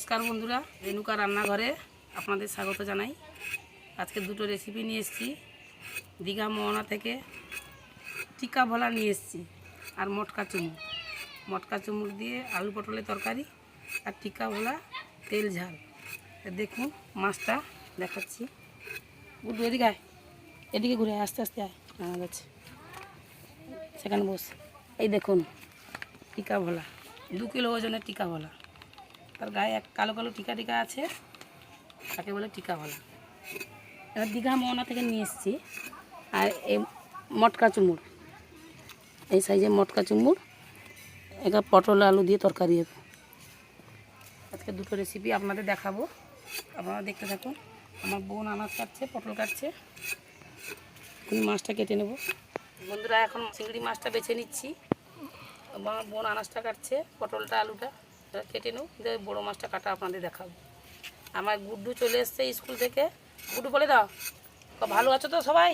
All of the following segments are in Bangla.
নমস্কার বন্ধুরা, রেণুকা রান্নাঘরে আপনাদের স্বাগত জানাই। আজকে দুটো রেসিপি নিয়ে এসেছি। দীঘা মোহনা থেকে টিকা ভোলা নিয়ে এসেছি আর মটকা চুমুর। মটকা চুমুর দিয়ে আলু পটলের তরকারি আর টিকা ভোলা তেল ঝাল। দেখুন, মাছটা দেখাচ্ছি। গুড্ডু এদিকে আয় এদিকে ঘুরে আস্তে আস্তে আয়। হ্যাঁ যাচ্ছে। সেখানে বস। এই দেখুন, টিকা ভোলা। দু কিলো ওজনের টিকা ভোলা। তার গায়ে এক কালো কালো টিকা টিকা আছে, তাকে বলে টিকা ভোলা এবার দীঘা মোহনা থেকে নিয়ে এসেছি, আর এই মটকা চুমুর। এই সাইজে মটকা চুমুর, এটা পটল আলু দিয়ে তরকারি হবে। আজকে দুটো রেসিপি আপনাদের দেখাবো। আপনারা দেখতে থাকুন, আমার বোন আনাজ কাটছে, পটল কাটছে। আমি মাছটা কেটে নেব। বন্ধুরা, এখন চিংড়ি মাছটা বেছে নিচ্ছি। আমার বোন আনাজটা কাটছে, পটলটা, আলুটা। কেটে নেব দিয়ে বড়ো মাছটা কাটা আপনাদের দেখাবো। আমার গুড্ডু চলে এসছে স্কুল থেকে। গুড্ডু বলে দাও ভালো আছো তো সবাই?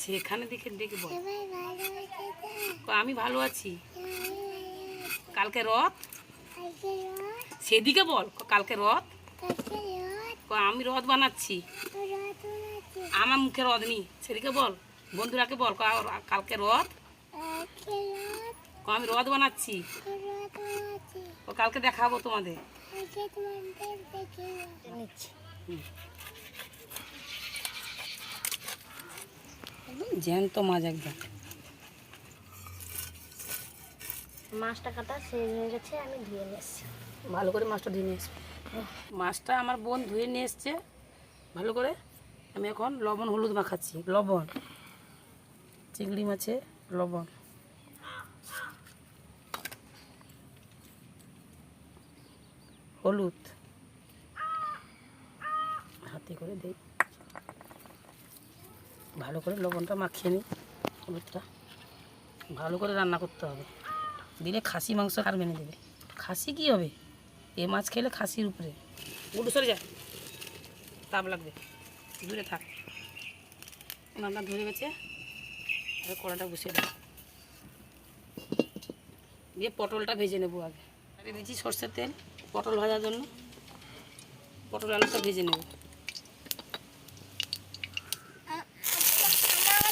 সেখানে দেখে ডেকে বল। আমি ভালো আছি? কালকে রথ? সেদিকে বল কালকে রথ? আমি রথ বানাচ্ছি। আমার মুখে রথ নি সেদিকে বল। বন্ধুরাকে বল কালকে রথ? আমি রথ বানাচ্ছি। ও কালকে দেখাবো তোমাদের। জ্যান্ত মাছ একদম। মাছটা কাটা শেষ হয়ে গেছে আমি ধুয়ে নিয়ে এসেছি। ভালো করে মাছটা ধুয়ে নিয়ে এসবো মাছটা আমার বোন ধুয়ে নিয়ে এসছে। ভালো করে আমি এখন লবণ হলুদ মাখাচ্ছি। লবণ। চিংড়ি মাছে লবণ। হলুদ। হাতে করে দেই। ভালো করে লবণটা মাখিয়ে নিই, হলুদটা। ভালো করে রান্না করতে হবে। দিলে খাসি, মাংস আর মেনে দেবে খাসি কি হবে? এ মাছ খেলে খাসির উপরে। উঠু সরে যা। তাপ লাগবে। দূরে থাক। রান্না ধরে গেছে। আর কড়াটা বসিয়ে দেবো। দিয়ে পটলটা ভেজে নেব আগে। দিচ্ছি সর্ষের তেল। পটল ভাজার জন্য। পটল আলুটা ভেজে নেব।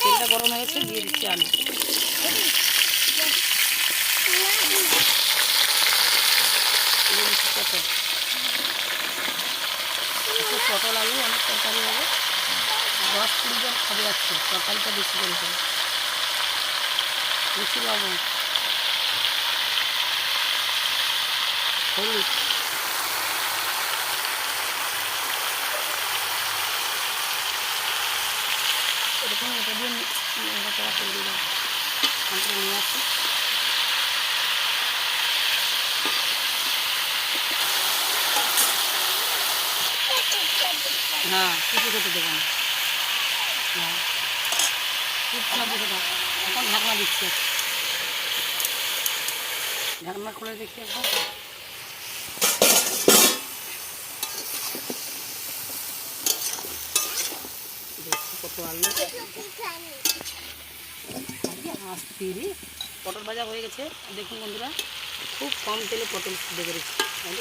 তেলটা গরম হয়ে গেছে, দিয়ে দিচ্ছি আলু। পটল। পটল আলু অনেক তরকারি হবে। দশ কুড়ি জন খাবে যাচ্ছে তরকারিটা বেশি করে বেশি লবণ হলুদ। এরকম এটা দিয়ে নাড়াচাড়া করে আমরা নিয়ে আসি হ্যাঁ কিছু খেতে দেবো এখন ঢাকনা দিচ্ছি। ঢাকনা খুলে দেখি একবার দেখছি আসতে পটল ভাজা হয়ে গেছে। দেখুন বন্ধুরা, খুব কম তেলে পটল সিদ্ধ করেছি। আর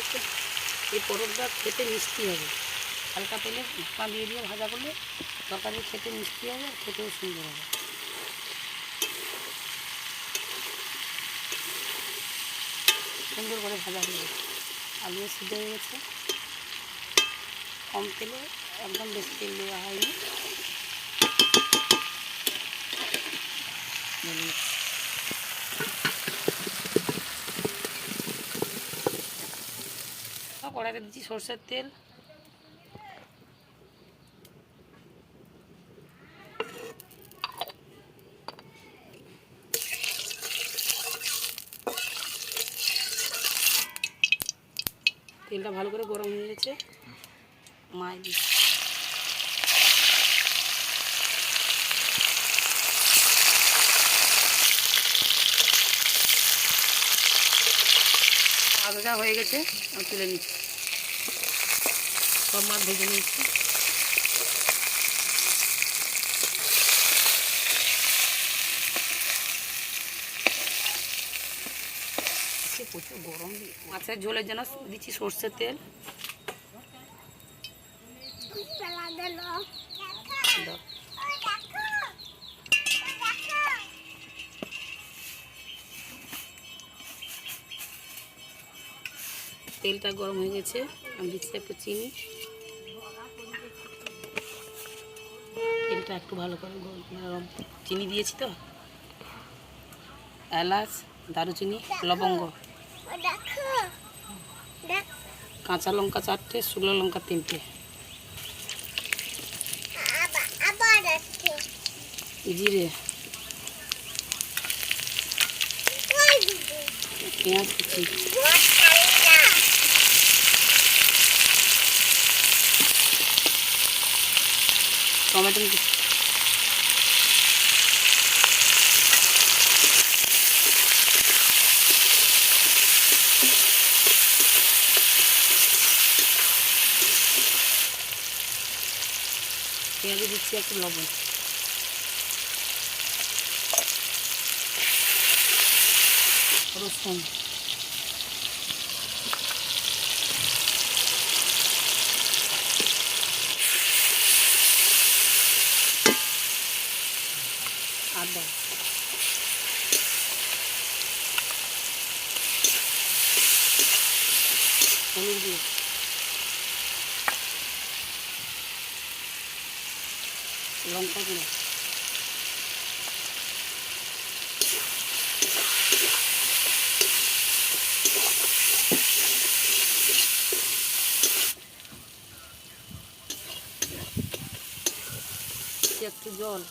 এই পটলটা খেতে মিষ্টি হবে। হালকা তেলে ঢাকনা দিয়ে দিয়ে ভাজা করলে তরকারি খেতে মিষ্টি হবে, খেতেও সুন্দর হবে। সুন্দর করে ভাজা হয়ে গেছে। আলু সিদ্ধ হয়ে গেছে। কম তেলে, একদম বেশি তেল দেওয়া হয়নি। হুম। কড়াইতে দিচ্ছি সর্ষের তেল। তেলটা ভালো করে গরম হয়ে গেছে। মাই দিচ্ছি। ভাজা হয়ে গেছে আমি তুলে নিচ্ছি। সব মাছ ভেজে নিচ্ছি। প্রচুর গরম মাছের ঝোলের জন্য দিচ্ছি সর্ষের তেল। তেলটা গরম হয়ে গেছে। আমি দিচ্ছি একটু চিনি। তেলটা একটু ভালো করে গরম- চিনি দিয়েছি তো। এলাচ, দারুচিনি, লবঙ্গ। কাঁচা লঙ্কা চারটে, শুকনো লঙ্কা তিনটে। জিরে। পেঁয়াজ কুচি। টমেটো পেঁয়াজে দিচ্ছি একটু লবণ। রসুন আদা হলুদ দিয়ে লঙ্কা গুঁড়ো একটু জল।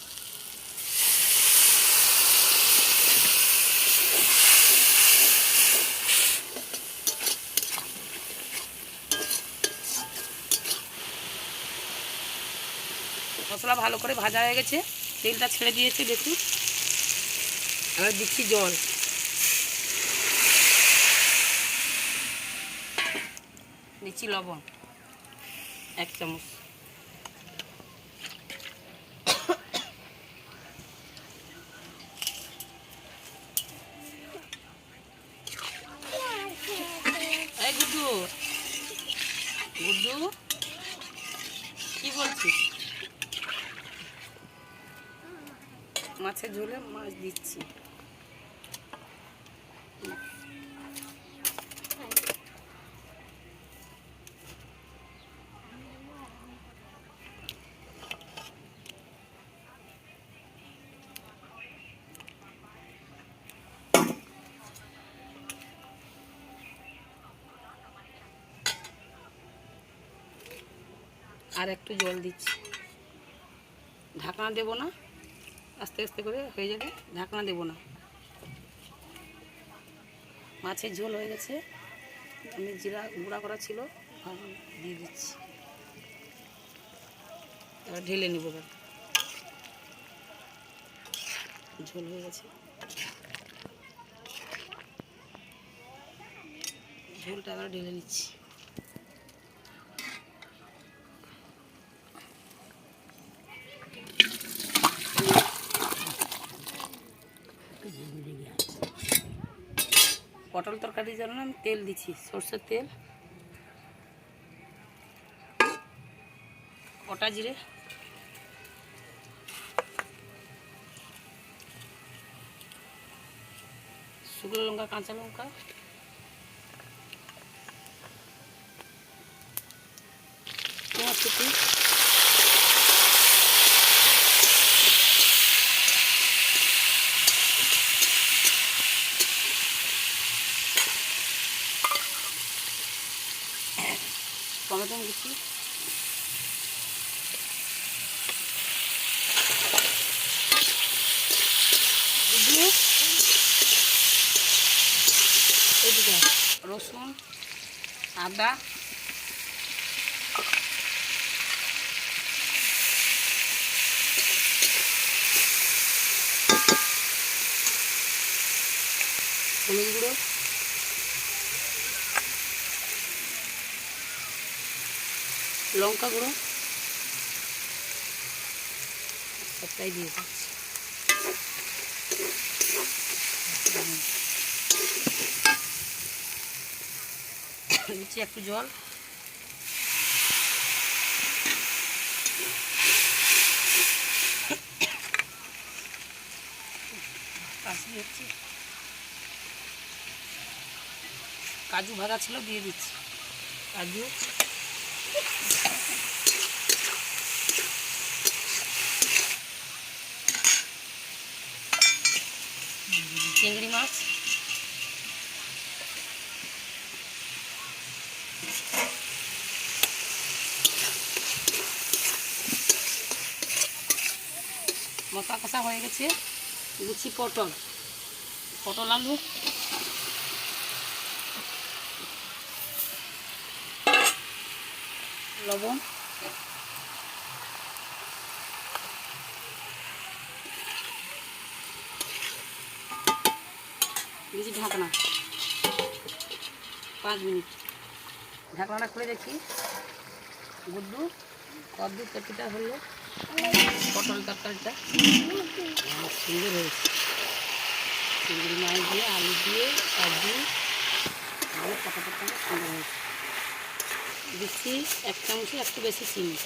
মশলা ভালো করে ভাজা হয়ে গেছে। তেলটা ছেড়ে দিয়েছে, দেখুন। আর দিচ্ছি জল। দিচ্ছি লবণ, এক চামচ এই গুড্ডু গুড্ডু কি বলছিস মাছের ঝোলে মাছ দিচ্ছি। আর একটু জল দিচ্ছি। ঢাকনা দেবো না? আস্তে আস্তে করে হয়ে যাবে, ঢাকনা দেবো না। মাছের ঝোল হয়ে গেছে, আমি জিরা গুঁড়া করা ছিল দিয়ে দিচ্ছি। এবার ঢেলে নিব ঝোল হয়ে গেছে। ঝোলটা এবার ঢেলে নিচ্ছি। পটল তরকারির জন্য আমি তেল দিচ্ছি, সর্ষের তেল। গোটা জিরে। শুকনো লঙ্কা, কাঁচা লঙ্কা। পেঁয়াজ কুচি টমেটো কুচি দিয়ে এদিকে আয়। রসুন আদা। হলুদ গুঁড়ো। লঙ্কা গুঁড়ো। সবটাই দিয়ে দিচ্ছি। দিচ্ছি একটু জল। কাজু ভাজা ছিল দিয়ে দিচ্ছি। কাজু। চিংড়ি মাছ। মশলা কষা হয়ে গেছে। দিচ্ছি পটল। পটল আলু। লবণ। দিয়েছি ঢাকনা। পাঁচ মিনিট। ঢাকনাটা খুলে দেখি। গুড্ডু, কদ্দু পেটিটা হলো পটল তরকারিটা। সুন্দর হয়েছে। চিংড়ি মাছ দিয়ে আলু দিয়ে কাজু আলু পটাটা সুন্দর হয়েছে। দিচ্ছি এক চামচে একটু বেশি চিনি।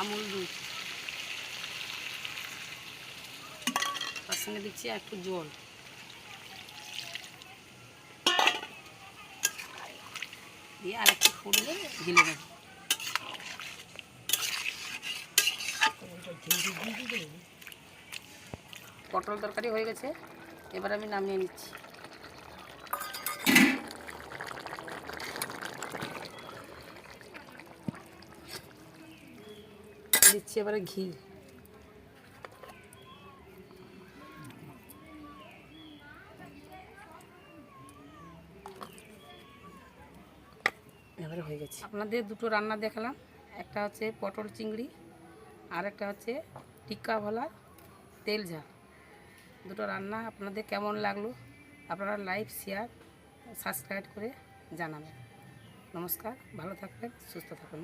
আমুল দুধ। তার সঙ্গে দিচ্ছি একটু জল। দিয়ে আর একটু ফুটলে দেবো পটল তরকারি হয়ে গেছে, এবার আমি নামিয়ে নিচ্ছি। দিচ্ছি এবারে ঘি এবারে হয়ে গেছে। আপনাদের দুটো রান্না দেখালাম। একটা হচ্ছে পটল চিংড়ি, আর একটা হচ্ছে টিক্কা ভোলা, তেল ঝাল। দুটো রান্না আপনাদের কেমন লাগল আপনারা লাইক, শেয়ার, সাবস্ক্রাইব করে জানাবেন। নমস্কার, ভালো থাকবেন, সুস্থ থাকবেন